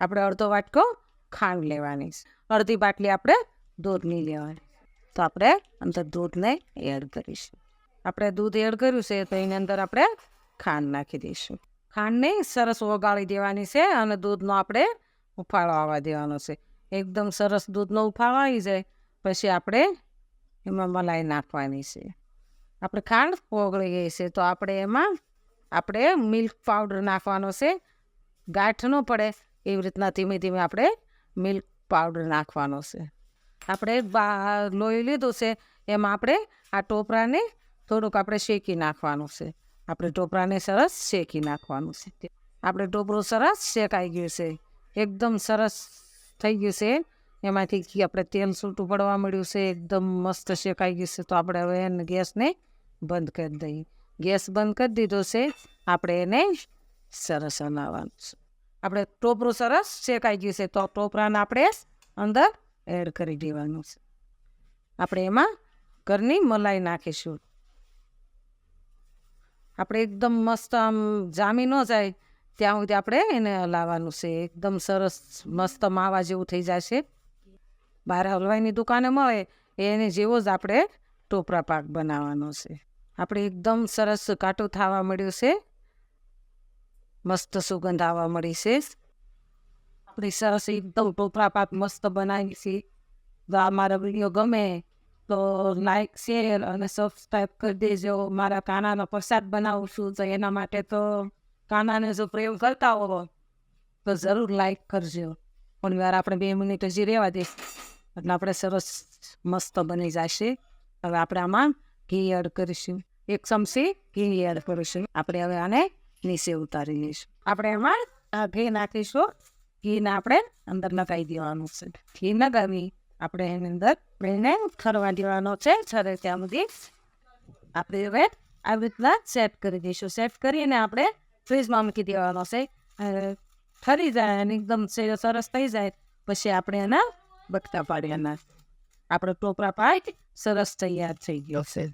આપણે અડધો વાટકો ખાંડ લેવાની છે. અડધી બાટલી આપણે દૂધની લેવાની. તો આપણે અંદર દૂધને એડ કરીશું. આપણે દૂધ એડ કર્યું છે તો એની અંદર આપણે ખાંડ નાખી દઈશું. ખાંડને સરસ ઓગાળી દેવાની છે અને દૂધનો આપણે ઉફાળો આવવા દેવાનો છે. એકદમ સરસ દૂધનો ઉફાળો આવી જાય, પછી આપણે એમાં મલાઈ નાખવાની છે. આપણે ખાંડ ઓગળી ગઈ છે તો આપણે એમાં આપણે મિલ્ક પાવડર નાખવાનો છે. ગાંઠ ન પડે એવી રીતના ધીમે ધીમે આપણે મિલ્ક પાવડર નાખવાનો છે. આપણે લોહી લીધું છે, એમાં આપણે આ ટોપરાને થોડુંક આપણે શેકી નાખવાનું છે. આપણે ટોપરાને સરસ શેકી નાખવાનું છે. આપણે ટોપરું સરસ શેકાઈ ગયું છે. એકદમ સરસ થઈ ગયું છે. એમાંથી આપણે તેલ છૂટું પડવા મળ્યું છે. એકદમ મસ્ત શેકાઈ ગયું છે. તો આપણે હવે એને ગેસને બંધ કરી દઈએ. ગેસ બંધ કરી દીધો છે. આપણે એને સરસ હલાવવાનું છે. આપણે ટોપરું સરસ શેકાઈ ગયું છે. તો ટોપરાને આપણે અંદર એડ કરી દેવાનું છે. આપણે એમાં ઘરની મલાઈ નાખીશું. આપણે એકદમ મસ્ત આમ જામી ન જાય ત્યાં સુધી આપણે એને હલાવવાનું છે. એકદમ સરસ મસ્ત માવા જેવું થઈ જશે. બહાર હલવાઈની દુકાને મળે એને જેવો જ આપણે ટોપરા પાક બનાવવાનો છે. આપણે એકદમ સરસ કાટું થવા મળ્યું છે. મસ્ત સુગંધ આવવા મળી છે. આપણે સરસ એકદમ ટોપરા પાક મસ્ત બનાવી છે. જો આ મારો વીડિયો ગમે તો લાઈક શેર અને સબસ્ક્રાઈબ કરી દેજો. મારા કાનાનો પ્રસાદ બનાવું છું તો એના માટે તો કાનાને જો પ્રેમ કરતા હો, તો જરૂર લાઈક કરજો. પણ વાર આપણે બે મિનિટ હજી રહેવા દઈશ એટલે આપણે સરસ મસ્ત બની જશે. હવે આપણે આમાં ઘી એડ કરીશું. એક ચમચી ઘી એડ કરીશું. આપણે હવે આને નીચે ઉતારી લઈશું આપણે એમાં ઘી નાખીશું. ઘીને આપણે અંદર લગાવી દેવાનું છે. ઘી લગાવી આપણે એની અંદર બેને ખરવા દેવાનો છે. છરે ત્યાં સુધી આપણે હવે આવી રીતના સેટ કરી દઈશું. સેટ કરીને આપણે ફ્રીજમાં મૂકી દેવાનો છે. ફરી જાય અને એકદમ સરસ થઈ જાય. પછી આપણે એના બગતા પાડ્યાના આપણો ટોપરા પાક સરસ તૈયાર થઈ ગયો છે.